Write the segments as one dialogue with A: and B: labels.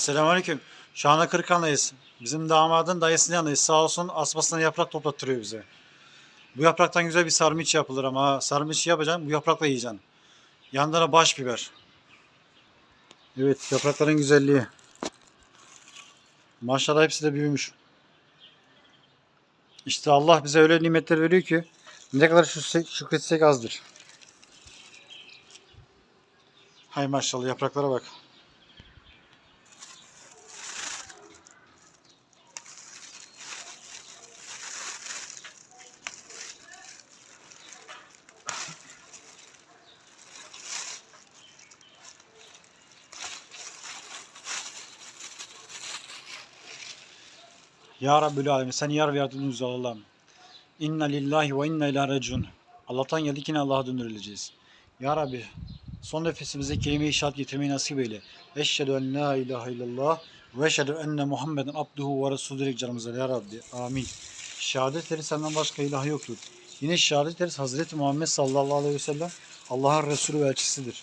A: Selamünaleyküm. Şu anda Kırıkhan'dayız. Bizim damadın dayısının yanındayız. Sağ olsun asmasından yaprak toplattırıyor bize. Bu yapraktan güzel bir sarmiç yapılır ama sarmiç yapacaksın bu yaprakla yiyeceksin. Yanında da baş biber. Evet yaprakların güzelliği. Maşallah hepsi de büyümüş. İşte Allah bize öyle nimetler veriyor ki ne kadar şükre- şükretsek azdır. Hay maşallah yapraklara bak. Ya Rabbül Alemin sen yar ve Allah'ım. İnna lillahi ve inna ilahe raciun. Allah'tan geldik yine Allah'a döndürüleceğiz. Ya Rabbi son nefesimizde kelime-i şehadet getirmeyi nasip eyle. Eşhedü en la ilahe illallah ve eşhedü enne Muhammeden abduhu ve resulü direkt canımıza ya Rabbi. Amin. Şehadet ederiz senden başka ilah yoktur. Yine şehadet ederiz Hazreti Muhammed sallallahu aleyhi ve sellem Allah'ın Resulü ve elçisidir.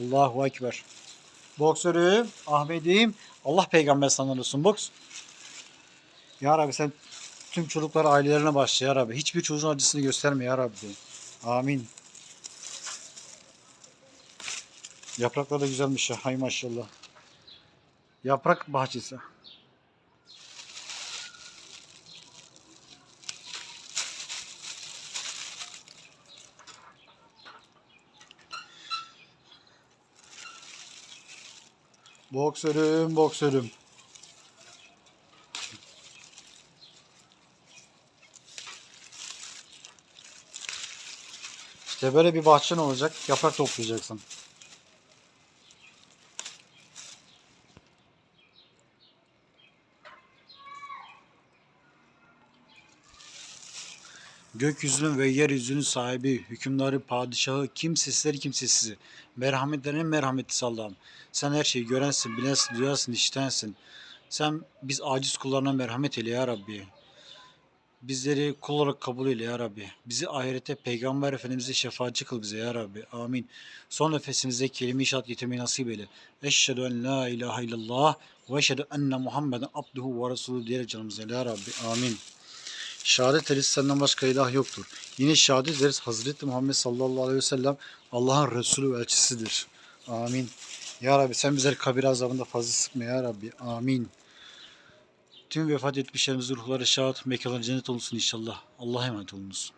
A: Allahu Ekber. Boksörüm, Ahmet'im, Allah peygamber sana olsun boks. Ya Rabbi sen tüm çocuklar ailelerine başla ya Rabbi. Hiçbir çocuğun acısını gösterme ya Rabbi. Amin. Yapraklar da güzelmiş ya. Hay maşallah. Yaprak bahçesi. Boksörüm, boksörüm. İşte böyle bir bahçen olacak. Yaprak toplayacaksın. Gökyüzünün ve yeryüzünün sahibi, hükümdarı, padişahı, kimsesizleri kimsesizi, merhametlerinin merhametlisi Allah'ım. Sen her şeyi görensin, bilensin, duyarsın, işitensin. Sen biz aciz kullarına merhamet eyle ya Rabbi. Bizleri kul olarak kabul eyle ya Rabbi. Bizi ahirette Peygamber Efendimiz'e şefaatçi kıl bize ya Rabbi. Amin. Son nefesimizde kelime-i şehadet getirmeyi nasip eyle. Eşhedü en la ilahe illallah ve eşhedü enne Muhammeden abduhu ve resulü diyerek canımıza ya Rabbi. Amin. Şehadet ederiz senden başka ilah yoktur. Yine şehadet ederiz Hazreti Muhammed sallallahu aleyhi ve sellem Allah'ın Resulü ve elçisidir. Amin. Ya Rabbi sen bizleri kabir azabında fazla sıkma ya Rabbi. Amin. Tüm vefat etmişlerimizin ruhları şahat, mekanları cennet olsun inşallah. Allah'a emanet olunuz.